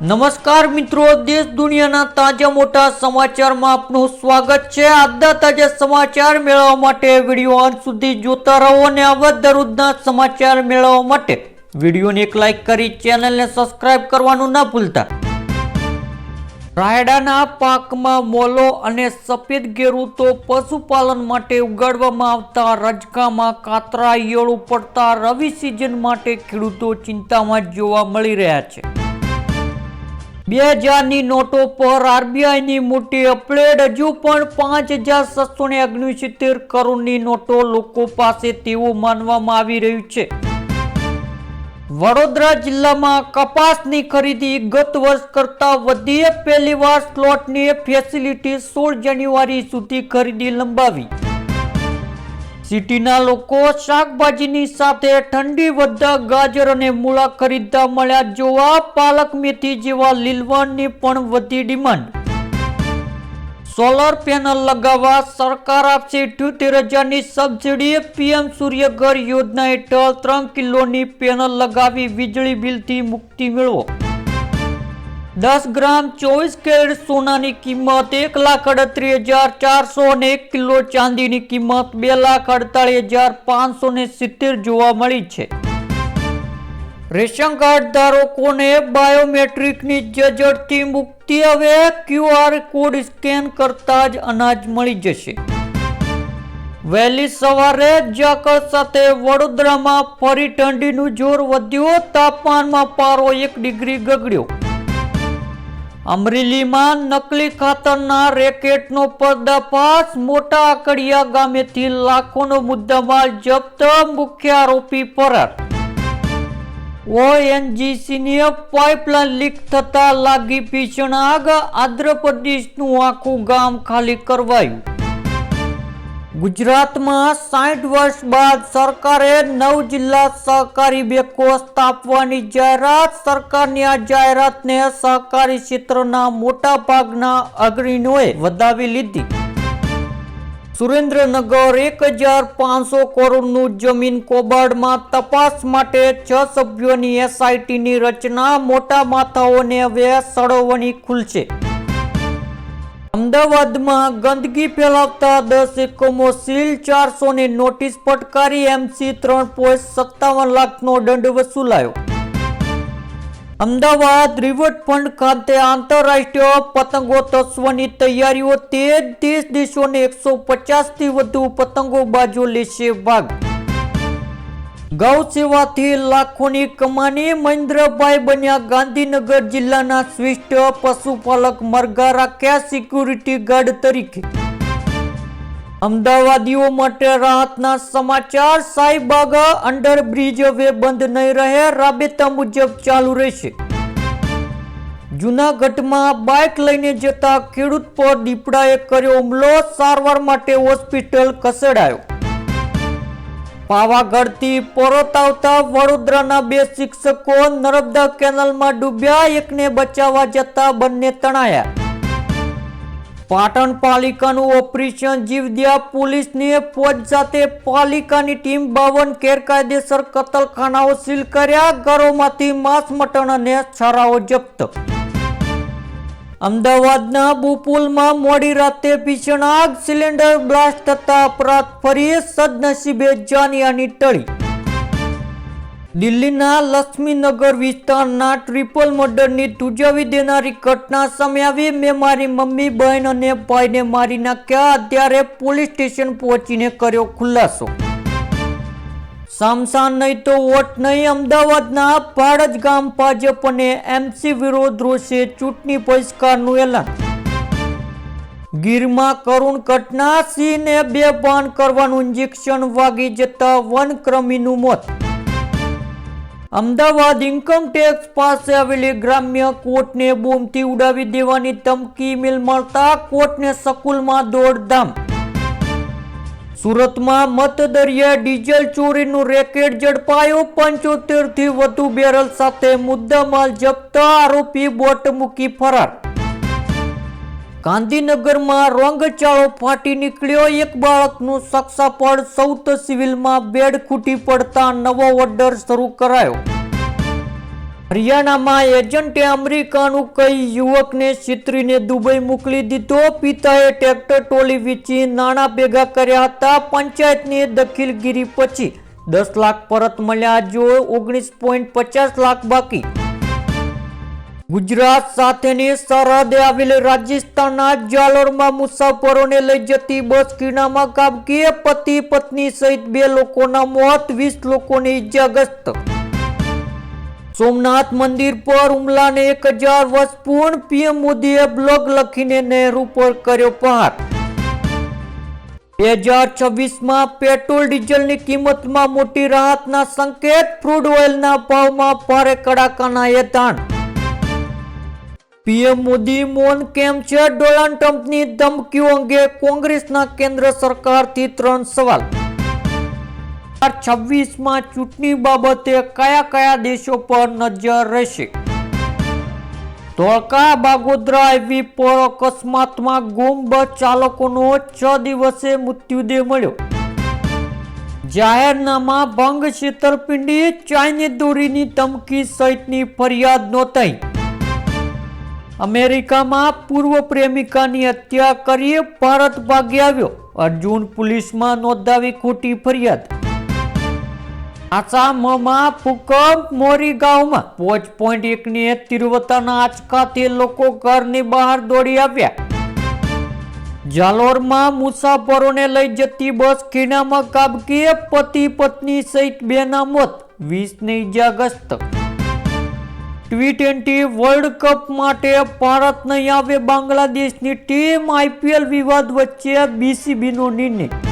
નમસ્કાર મિત્રો, દેશ દુનિયાના તાજા મોટા સમાચારમાં આપનું સ્વાગત છે. આજના તાજા સમાચાર મેળવવા માટે વીડિયો અંત સુધી જોતા રહો અને આવા દરરોજના સમાચાર મેળવવા માટે વિડીયોને એક લાઈક કરી ચેનલને સબસ્ક્રાઇબ કરવાનું ના ભૂલતા. રાયડાના પાકમાં મોલો અને સફેદ ગેરું તો પશુપાલન માટે ઉગાડવામાં આવતા રજકામાં કાતરા, ઈયળો પડતા રવિ સિઝન માટે ખેડૂતો ચિંતામાં જોવા મળી રહ્યા છે. બે હજારની નોટો પર આરબીઆઈની મોટી અપડેટ. હજુ પણ પાંચ હજાર સાતસો ને ઓગણસિત્તેર કરોડની નોટો લોકો પાસે તેવું માનવામાં આવી રહ્યું છે. વડોદરા જિલ્લામાં કપાસની ખરીદી ગત વર્ષ કરતા વધીએ. પહેલીવાર સ્લોટની ફેસિલિટી સોળ જાન્યુઆરી સુધી ખરીદી લંબાવી. સિટીના લોકો શાકભાજીની સાથે ઠંડી વધતા ગાજર અને મૂળા ખરીદતા મળ્યા જોવા. પાલક મેથી જેવા લીલવણની પણ વધી ડિમાન્ડ. સોલર પેનલ લગાવવા સરકાર આપશે ઇઠ્યોતેર હજારની સબસિડી. પીએમ સૂર્યઘર યોજના હેઠળ ત્રણ કિલોની પેનલ લગાવી વીજળી બિલથી મુક્તિ મેળવો. દસ ગ્રામ ચોવીસ કેરેટ સોનાની કિંમત એક લાખ અડત્રીસ હજાર ચારસો અને એક કિલો ચાંદીની કિંમત બે લાખ અડતાલીસ હજાર પાંચસો ને સિત્તેર જોવા મળી છે. રેશન કાર્ડ ધારકોને બાયોમેટ્રિકની જજડથી મુક્તિ હવે ક્યુઆર કોડ સ્કેન કરતા જ અનાજ મળી જશે. વહેલી સવારે ઝાકળ સાથે વડોદરામાં ફરી ઠંડીનું જોર વધ્યું, તાપમાનમાં પારો એક ડિગ્રી ગગડ્યો. અમરેલીમાં નકલી ખાતરના રેકેટનો પર્દાફાશ મોટા આકડિયા ગામેથી લાખોનો મુદ્દામાલ જપ્ત, મુખ્ય આરોપી ફરાર. ઓએનજીસીની પાઇપલાઇન લીક થતા લાગી ભીષણ આગ આંધ્રપ્રદેશનું આખું ગામ ખાલી કરવાયું. ગુજરાતમાં સાઠ વર્ષ બાદ સરકારે નવ જિલ્લા સહકારી બેંકો સ્થાપવાની જાહેરાત. સરકારની આ જાહેરાતને સહકારી ક્ષેત્રના મોટા ભાગના અગ્રણીઓએ વધાવી લીધી. સુરેન્દ્રનગર એક હજાર પાંચસો કરોડનું જમીન કોબાડમાં તપાસ માટે છ સભ્યોની એસઆઈટીની રચના. મોટા માથાઓને હવે સળવણી ખુલશે. અમદાવાદમાં ગંદકી ફેલાવતા દસ એકમો સીલ ચારસો ની નોટિસ ફટકારી એમસી ત્રણ પોઈન્ટ સત્તાવન લાખનો દંડ વસૂલાયો. અમદાવાદ રિવરફ્રન્ટ ખાતે આંતરરાષ્ટ્રીય પતંગોત્સવની તૈયારીઓ તેર દેશ દેશોને એકસો પચાસથી વધુ પતંગોબાજો લેશે ભાગ ગૌ લાખોની કમાણી મહેન્દ્રભાઈ બન્યા ગાંધીનગર જિલ્લાના શ્રેષ્ઠ પશુપાલક મરઘા રાખ્યા સિક્યુરિટી ગાર્ડ તરીકે. અમદાવાદીઓ માટે રાહતના સમાચાર, સાઈબાગ અંડરબ્રિજ હવે બંધ નહીં રહે, રાબેતા મુજબ ચાલુ રહેશે. જૂનાગઢમાં બાઇક લઈને જતા ખેડૂત પર દીપડાએ કર્યો હુમલો, સારવાર માટે હોસ્પિટલ ખસેડાયો. પાવાગઢથી પરત આવતા વડોદરાના બે શિક્ષકો નર્મદા કેનાલમાં ડૂબ્યા, એકને બચાવવા જતા બંને તણાયા. પાટણ પાલિકાનું ઓપરેશન જીવદિયા પોલીસની ફોજ સાથે પાલિકાની ટીમ બાવન ગેરકાયદેસર કતલખાનાઓ સીલ કર્યા, ઘરોમાંથી માંસ મટણ અને છરાઓ જપ્ત. અમદાવાદના બુપુલમાં મોડી રાતે ભીષણ આગ સિલિન્ડર બ્લાસ્ટ થતા અપરાધ ફરી સદનસીબે જાનિયાની ટળી. દિલ્હીના લક્ષ્મીનગર વિસ્તારના ટ્રિપલ મર્ડરની તુજાવી દેનારી ઘટના સામે આવી. મેં મારી મમ્મી, બહેન અને ભાઈને મારી નાખ્યા. અત્યારે પોલીસ સ્ટેશન પહોંચીને કર્યો ખુલાસો. સામસાન નહીં તો વોટ નહીં, અમદાવાદના પાડજ ગામ ભાજપ અને એમસી વિરોધ રોષે ચૂંટણી બહિષ્કારનું એલાન. ગીરમાં કરુણ ઘટના, સિંહને બે પાન કરવાનું ઇન્જેક્શન વાગી જતા વનક્રમીનું મોત. અમદાવાદ ઇન્કમટેક્સ પાસે આવેલી ગ્રામ્ય કોર્ટને બોમ્બથી ઉડાવી દેવાની ધમકી મેલ મળતા કોર્ટને સકુલમાં દોડધામ. સુરતમાં મતદરિયા ડીઝલ ચોરીનું રેકેટ ઝડપાયો. પંચોતેરથી વધુ બેરલ સાથે મુદ્દામાલ જપ્ત, આરોપી બોટ મૂકી ફરાર. ગાંધીનગરમાં રોંગચાળો ફાટી નીકળ્યો. એક બાળકનું સક્ષાપડ સૌથ સિવિલમાં બેડ ખૂટી પડતા નવો ઓર્ડર શરૂ કરાયો. હરિયાણામાં એજન્ટે અમેરિકાનું કઈ યુવકને છેતરીને દુબઈ મોકલી દીધો? પિતાએ ટ્રેક્ટર, ટોલી વેચી નાણાં ભેગા કર્યા હતા. પંચાયતની દખીલગીરી પછી દસ લાખ પરત મળ્યા. જો ઓગણીસ પોઈન્ટ પચાસ લાખ બાકી. ગુજરાત સાથેની સરહદે આવેલ રાજસ્થાનના જાલોરમાં મુસાફરોને લઈ જતી બસ કિનામાં કાબકી પતિ, પત્ની સહિત બે લોકોના મોત, વીસ લોકોને ઇજાગ્રસ્ત સોમનાથ મંદિર પર હુમલાને એક હજાર વર્ષ પૂર્ણ પીએમ મોદીએ બ્લોગ લખીને નહેરુ પર કર્યો પ્રહાર બે હજાર છવ્વીસમાં પેટ્રોલ ડીઝલની કિંમતમાં મોટી રાહતના સંકેત ક્રૂડ ઓઇલના ભાવમાં ભારે કડાકાના એધાણ પીએમ મોદી મૌન કેમ છે? ડોનાલ્ડ ટ્રમ્પની ધમકીઓ અંગે કોંગ્રેસના કેન્દ્ર સરકારથી ત્રણ સવાલ. છવ્વીસમાં ચૂંટણી બાબતે કયા કયા દેશો પર નજર રહેશે? ધોળકા, બાગોદરા હાઈવે પર અકસ્માતમાં ગુમ બસ ચાલકોનો છ દિવસે મૃત્યુદેહ મળ્યો. જાહેરનામા ભંગ છેતરપિંડી, ચાઇની દોરીની ધમકી સહિતની ફરિયાદ નોંધાઈ. અમેરિકામાં પૂર્વ પ્રેમિકાની હત્યા કરી ભારત ભાગી આવ્યો. અર્જુન પોલીસમાં નોંધાવી ખોટી ફરિયાદ. આસામમાં ભૂકંપ મોરી ગામમાં પોચ પોઈન્ટ એકની તીવ્રતાના આંચકાથી લોકો ઘરની બહાર દોડી આવ્યા. જાલોરમાં મુસાફરોને લઈ જતી બસ ખીણામાં કાબકી પતિ પત્ની સહિત બેના મોત, વીસને ઇજાગ્રસ્ત. ટી ટ્વેન્ટી વર્લ્ડ કપ માટે ભારત નહીં આવે બાંગ્લાદેશની ટીમ આઈપીએલ વિવાદ વચ્ચે બીસીબીનો નિર્ણય.